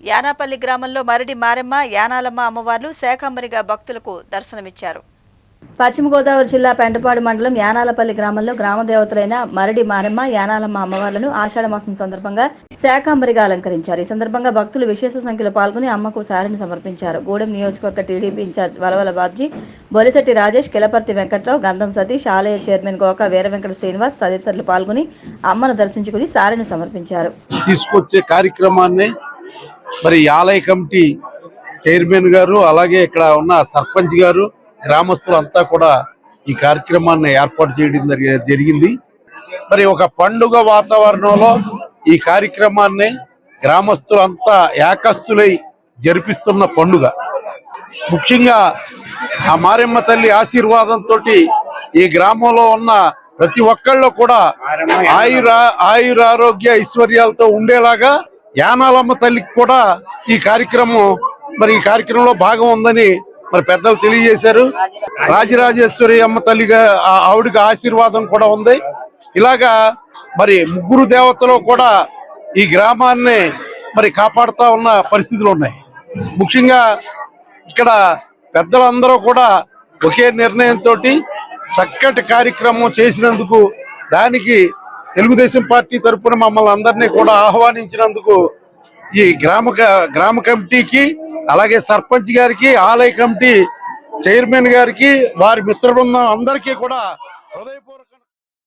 యానాపల్లి గ్రామంలో మరడి మారెమ్మ యానాలమ్మ అమ్మవార్లు శాకంబరిగా భక్తులకు దర్శనమిచ్చారు. పశ్చిమ గోదావరి జిల్లా పెంటపాడు మండలం యానాలపల్లి గ్రామంలో గ్రామ దేవతలైన మరడి మారెమ్మ యానాలమ్మ అమ్మవార్లను ఆషాఢ మాసం సందర్భంగా శాకాంబరిగా అలంకరించారు. ఈ సందర్భంగా భక్తులు విశేష సంఖ్యలో పాల్గొని అమ్మకు సారిని సమర్పించారు. గూడెం నియోజకవర్గ టీడీపీ ఇన్ఛార్జ్ వలవల బాబ్జీ బొలిశెట్టి రాజేష్ కిలపర్తి వెంకట్రావు గంధం సతీష్ ఆలయ చైర్మన్ గోక వీర వెంకట శ్రీనివాస్ తదితరులు పాల్గొని అమ్మను దర్శించుకుని సారిని సమర్పించారు. తీసుకొచ్చే కార్యక్రమాన్ని మరి ఈ ఆలయ కమిటీ చైర్మన్ గారు అలాగే ఇక్కడ ఉన్న సర్పంచ్ గారు గ్రామస్తులంతా కూడా ఈ కార్యక్రమాన్ని ఏర్పాటు చేయడం జరిగింది. మరి ఒక పండుగ వాతావరణంలో ఈ కార్యక్రమాన్ని గ్రామస్తులంతా ఏకస్తులై జరిపిస్తున్న పండుగ. ముఖ్యంగా ఆ మారెమ్మ తల్లి ఆశీర్వాదంతో ఈ గ్రామంలో ఉన్న ప్రతి ఒక్కళ్ళు కూడా ఆయుర ఆయురారోగ్య ఐశ్వర్యాలతో ఉండేలాగా యానాలమ్మ తల్లికి కూడా ఈ కార్యక్రమం మరి ఈ కార్యక్రమంలో భాగం ఉందని మరి పెద్దలు తెలియజేశారు. రాజరాజేశ్వరి అమ్మ తల్లిగా ఆ- ఆవిడకి ఆశీర్వాదం కూడా ఉంది. ఇలాగా మరి ముగ్గురు దేవతలు కూడా ఈ గ్రామాన్ని మరి కాపాడుతా ఉన్న పరిస్థితులు ఉన్నాయి. ముఖ్యంగా ఇక్కడ పెద్దలందరూ కూడా ఒకే నిర్ణయంతో చక్కటి కార్యక్రమం చేసినందుకు దానికి తెలుగుదేశం పార్టీ తరఫున మమ్మల్ని అందరినీ కూడా ఆహ్వానించినందుకు ఈ గ్రామ గ్రామ కమిటీకి అలాగే సర్పంచ్ గారికి ఆలయ కమిటీ చైర్మన్ గారికి వారి మిత్ర బృందం అందరికీ కూడా హృదయపూర్వక